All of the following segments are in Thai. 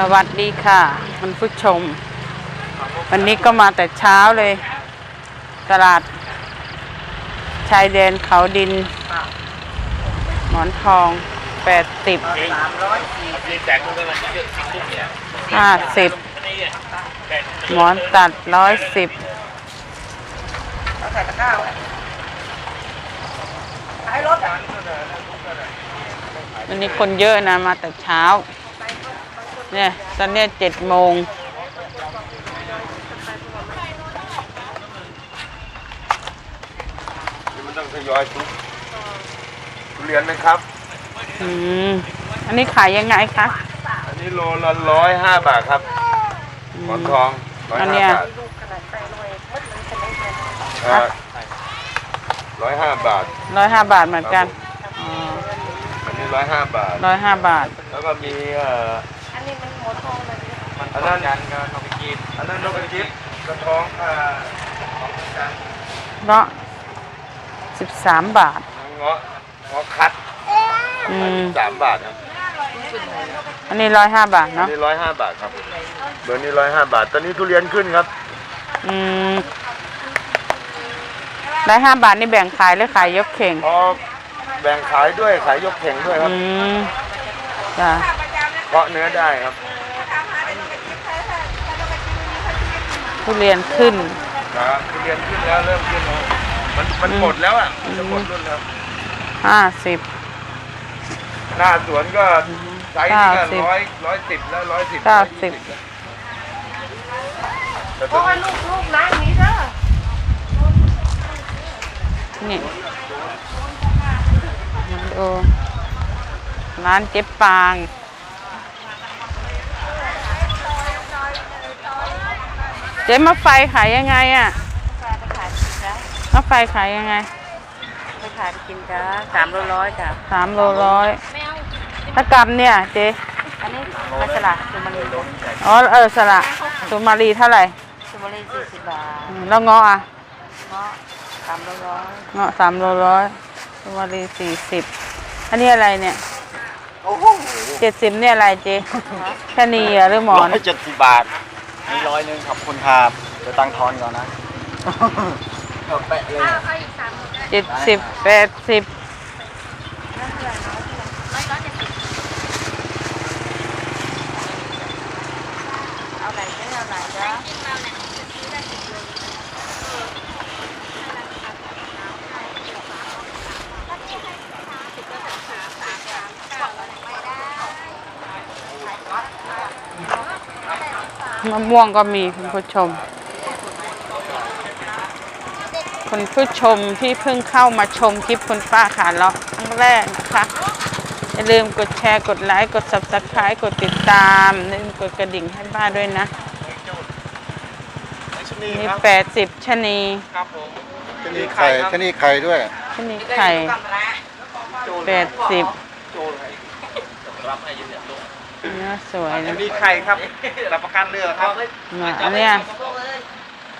สวัสดีค่ะคุณผู้ชม วันนี้ก็มาแต่เช้าเลย ตลาด ชายแดนเขาดิน หมอนทองแปดสิบนี่แตกตรงนั้นเยอะทุกเนี่ยห้าสิบนี่แตกหมอนตัดร้อยสิบให้รถอะวันนี้คนเยอะนะมาแต่เช้า เนี่ยตอนเนี้ยเจ็ดโมงมันต้องทยอยทุกทุเรียนนะครับ อืมอันนี้ขายยังไงคะอันนี้โลละร้อยห้าบาทครับหมอนทองร้อยอันเนี้ห้ายบาทร้อยห้าบาทร้อยห้าบาทเหมือนกันอ๋ออันนี้ร้อยห้าบาท ร้อยห้าบาท แล้วก็มีเอ่อ อันนี้มันหัวทองเลย อันนั้นยันก็นกกระจิบอันนั้นนกกระจิบกระทองอ่าของจันทร์เนาะสิบสามบาท เงาะเงาะคัดอืมสามบาทครับอันนี้ร้อยห้าบาทอันเนาะนี้ร้อยห้าบาทครับเบอร์นี้ร้อยห้าบาท ตอนนี้ทุเรียนขึ้นครับ อืมร้อยห้าบาทนี่แบ่งขายหรือขายยกเข่งพอแบ่งขายด้วยขายยกเข่งด้วยครับอืมจ้ะเพาะเนื้อได้ครับ ทุเรียนขึ้น ครับทุเรียนขึ้นแล้วเริ่มขึ้นแล้วมันมันหมดแล้วอะมันจะหมดรุ่นแล้วห้าสิบหน้าสวนก็ไซส์นี่ก็เก้าสิบร้อยร้อยสิบแล้วร้อยสิบเก้าสิบแต่เพต้ราะนว่าลูกลูกนั่งนี้เด้อนี่มาดูร้านเจ๊ปาง เจ๊มะไฟขายยังไงอะไปขายกินจ้ะมะไฟขายยังไง ไปขายกินจ้ะสามร้อยร้อยจ้ะสามโลร้อยตะกำเนี่ยเจ๊อันนี้มาสลัดสุมาลีอ๋อเออสละสุมารีเท่าไหร่สุมาลีสี่สิบบาทอืมแล้วเงาะอะเงาะสามร้อยร้อยเงาะสามโลร้อยสุมารีสี่สิบอันนี้อะไรเนี่ยเจ็ดสิบเนี่ยอะไรเจ๊ชะนีเหรอหรือหมอน ร้อยเจ็ดสิบบาท มีร้อยหนึ่งขอบคุณครับเดี๋ยวตังค์ทอนก่อนนะ เอาแปะเลยอะเจ็ดสิบแปดสิบเอาไหนได้เอาไหนจ้ะ มะม่วงก็มีคุณผู้ชม คุณผู้ชมที่เพิ่งเข้ามาชมคลิปคุณป้าขาเลาะครั้งแรกนะคะ อย่าลืมกดแชร์กดไลค์กด subscribe กดติดตามอย่าลืมกดกระดิ่งให้ป้าด้วยนะชนีนี่ครับแปดสิบชะนีครับผมชนีไข่ชนีไข่ด้วยชะนีไข่แปดสิบโจเลยรับให้ยืนเนี่ยลูก เนื้อสวยชนะนีไข่ครับรับประกันเรือครับมาอันเนี้ย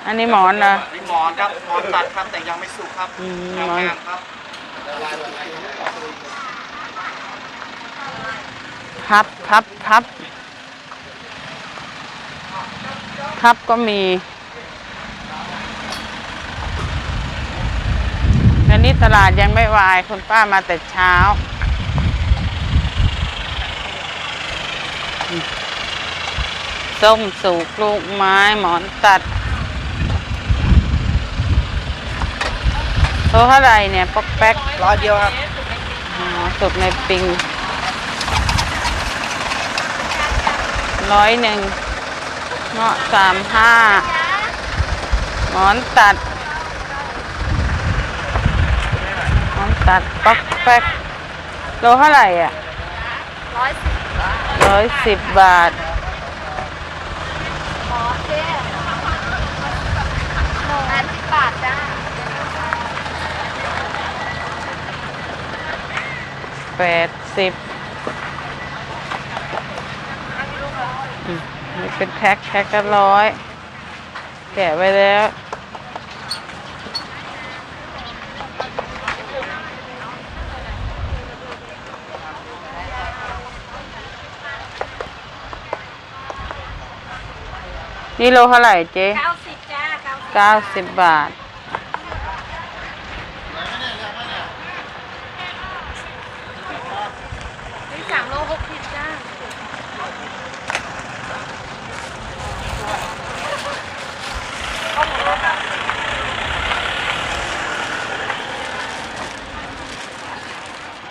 อันนี้หมอนเหรอ นี่หมอนครับหมอนตัดครับแต่ยังไม่สุกครับอืมทำงานครับพับพับพับพับก็มีอันนี้ตลาดยังไม่วายคุณป้ามาแต่เช้า ส้มสูกลูกไม้หมอนตัดโลเท่าไหร่เนี่ยป๊อกแป๊กร้อยเดียวครับอ๋อสุกในปิงร้อยหนึ่งเงาะสามห้าหมอนตัดหมอนตัดป๊อกแป๊กโลเท่าไหร่อะร้อยสิบร้อยสิบบาท หมอเจ๊หนึ่งอันสิบบาทจ้า แปดสิบอืมนี่เป็นแพ็คแพ็คละร้อย แกะไว้แล้ว นี่โลเท่าไหร่เจ๊เก้าสิบจ้าเก้าสิบเก้าสิบบาท นี่สามโลหกสิบจ้า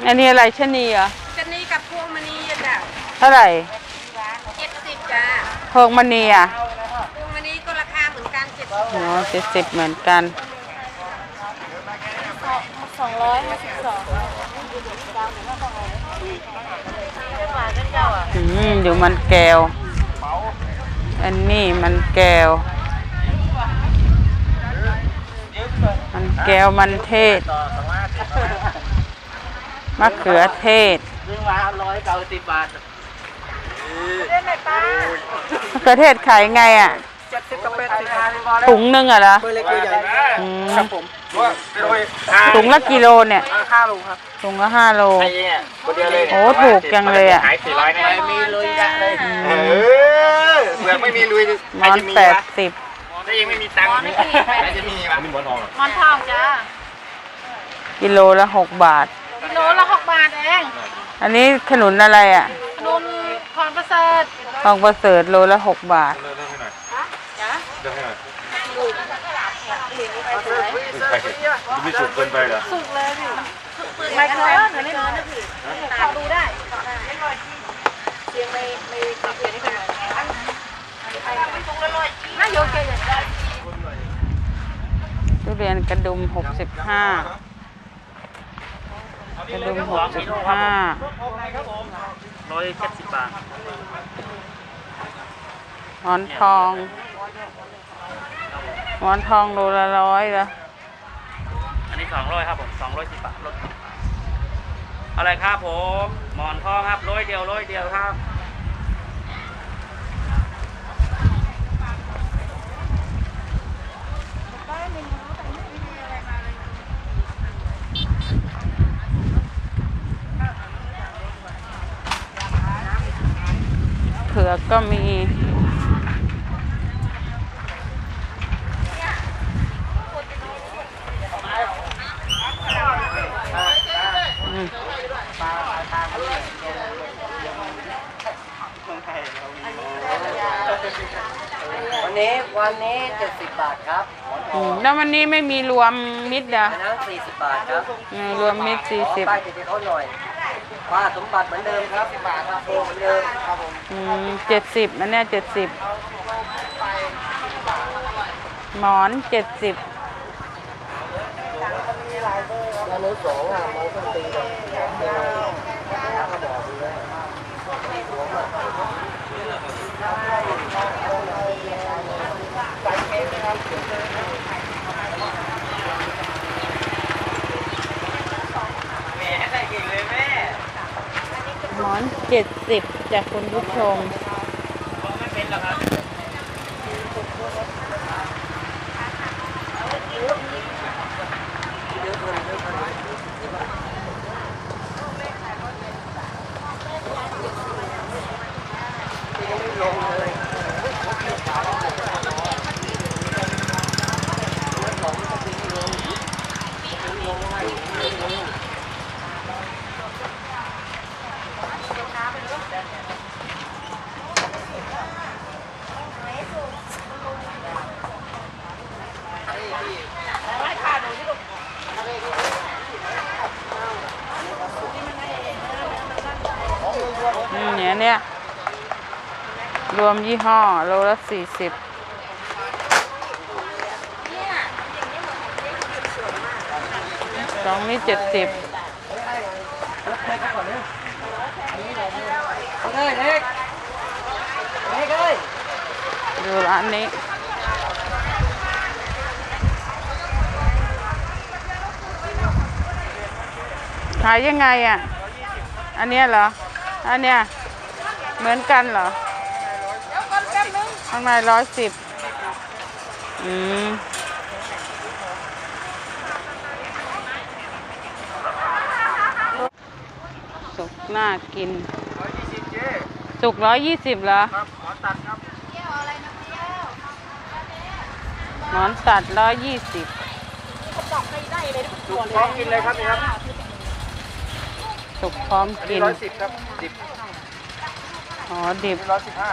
อันนี้อะไรชะนีเหรอจะนี่กับพวงมณีอะจ้ะเท่าไหร่เจ็ดสิบจ้าพวงมณีอะพวงมณีก็ราคาเหมือนกันเจ็ดอ๋อเจ็ดสิบเหมือนกันสองร้อยห้าสิบสองหวานกันเจ้าอะอืมอยู่มันแก้ว อันนี้มันแก้ว มันแก้วมันเทศ มะเขือเทศซื้อมาร้อยเก้าสิบบาทเล่นไหนป้ามะเขือเทศขายไงอะเจ็ดสิบกับเป็ดสิบถุงหนึงอะเหรอเบอร์เล็กเบอร์ใหญ่อืมครับผมว่าไปโรยถุงละกิโลเนี่ยห้าโลครับถุงละห้าโล ไอ้เนี่ยคนเดียวเลยโอ้ถูกจังเลยอะขายสี่ร้อยนะไม่มีลุยยะเลยเออเปลือกไม่มีลุยหมอนแปดสิบถ้ายังไม่มีตังค์ใครจะมีวะมีหมอนทอง มอนทองจ้ากิโลละหกบาท กิโลละหกบาทเองอันนี้ขนุนอะไรอะนุ่มพรประเสริฐทองประเสริฐโลละหกบาท เลิกให้หน่อยจ้าเลิกให้หน่อยไม่สุกเกินไปเหรอสุกเลยพี่ไม่เกินไม่เกินนะพี่ขอดูได้เสียงไม่ไม่เสียงไม่เป็นไรน่าโยนเกยทุเรียนกระดุมหกสิบห้า กระดุมหกสิบห้าร้อยเจ็ดสิบบาทหมอนทองหมอนทองโลละร้อยละอันนี้สองร้อยครับผมสองร้อยสิบบาทลดอะไรครับผม หมอนทองครับร้อยเดียวร้อยเดียวครับ เผือกก็มีอืมวันนี้วันนี้เจ็ดสิบบาทครับหมอนทอือมงแล้ววันนี้ไม่มีรวมมิตรเหรออันนั้นสี่สิบบาทครับอืมรวมมิตรสี่สิบ ป้ายติดให้เขาหน่อย ป้าสมบัติเหมือนเดิมครับสิบบาทครับโเหมือนเดิมครับผมอืมเจ็ดสิบอันเนี้ยเจ็ดสิบหมอนเจ็ดสิบแล้วนู้นสองอะมองต้นตีเลยแล้วก็บอกดูเลยห มอนเจ็ดสิบจากคุณผู้ชมอืมเนี่ย เนี่ย รวมยี่ห้อ โลละสี่สิบสองนี้เจ็ดสิบดูร้านนี้ขายยังไงอะ อันเนี้ยเหรอ อันเนี้ย เหมือนกันเหรอข้างในร้อยสิบอืมสุกน่ากิน สุกร้อยยี่สิบเหรอครับขอตัดครับเที่ยวอะไรนะเที่ยวหมอนตัดร้อยยี่สิบถูกพร้อมกินเลยครับนี่ครับสุกพร้อมอันกินี้นร้อยสิบครับดิบ อ๋อดิบนี่ร้อยสิบห้า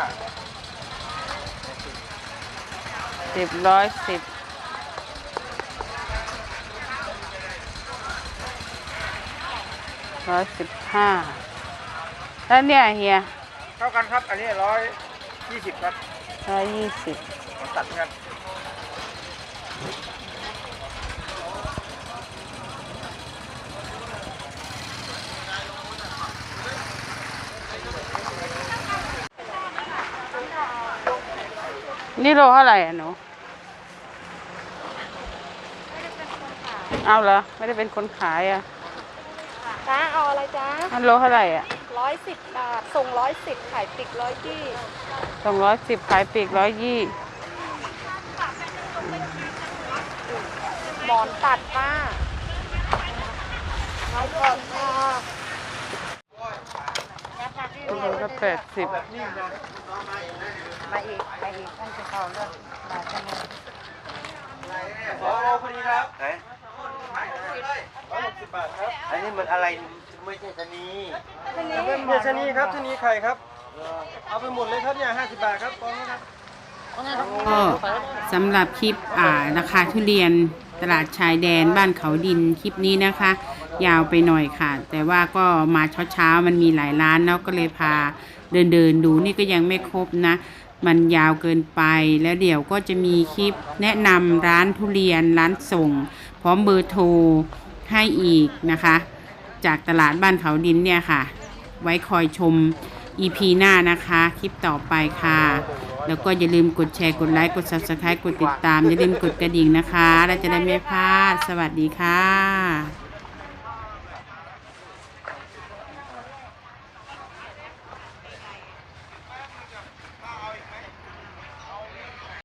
สิบร้อยสิบร้อยสิบห้าแล้วเนี่ยเฮีย เท่ากันครับ อันนี้ร้อยยี่สิบครับร้อยยี่สิบผมตัดกัน นี่โลเท่าไหร่อะหนู เอาเหรอ ไม่ได้เป็นคนขายอะจ้าเอาอะไรจ้ามันโลเท่าไหร่อะร้อยสิบบาทส่งร้อยสิบขายปิกร้อยยี่สองร้อยสิบขายปีกร้อยยี่หมอนตัดป้าเอาก่อนค่ะ ตัวนึงก็แปด สิบมาอีกมาอีกท่านจะเข้าเรื่องบาทกันเลยสองโลพอดีครับไหนร้อยหกสิบบาทครับ อันนี้มันอะไรไม่ใช่ชะนีเดี๋ยวชะนีครับชะนีไข่ครับ เอาไปหมดเลยครับเนี่ยห้าสิบบาทครับกองนี้ครับก็สำหรับคลิปอ่าราคาทุเรียนตลาดชายแดนบ้านเขาดินคลิปนี้นะคะ ยาวไปหน่อยค่ะ แต่ว่าก็มาเช้าๆมันมีหลายร้านเนาะก็เลยพาเดินเดินๆดูนี่ก็ยังไม่ครบนะ มันยาวเกินไปแล้วเดี๋ยวก็จะมีคลิปแนะนำร้านทุเรียนร้านส่ง พร้อมเบอร์โทรให้อีกนะคะ จากตลาดบ้านเขาดินเนี่ยค่ะ ไว้คอยชม EP หน้านะคะ คลิปต่อไปค่ะ แล้วก็อย่าลืมกดแชร์ กดไลค์ กด Subscribe กดติดตาม อย่าลืมกดกระดิ่งนะคะ แล้วจะได้ไม่พลาด สวัสดีค่ะ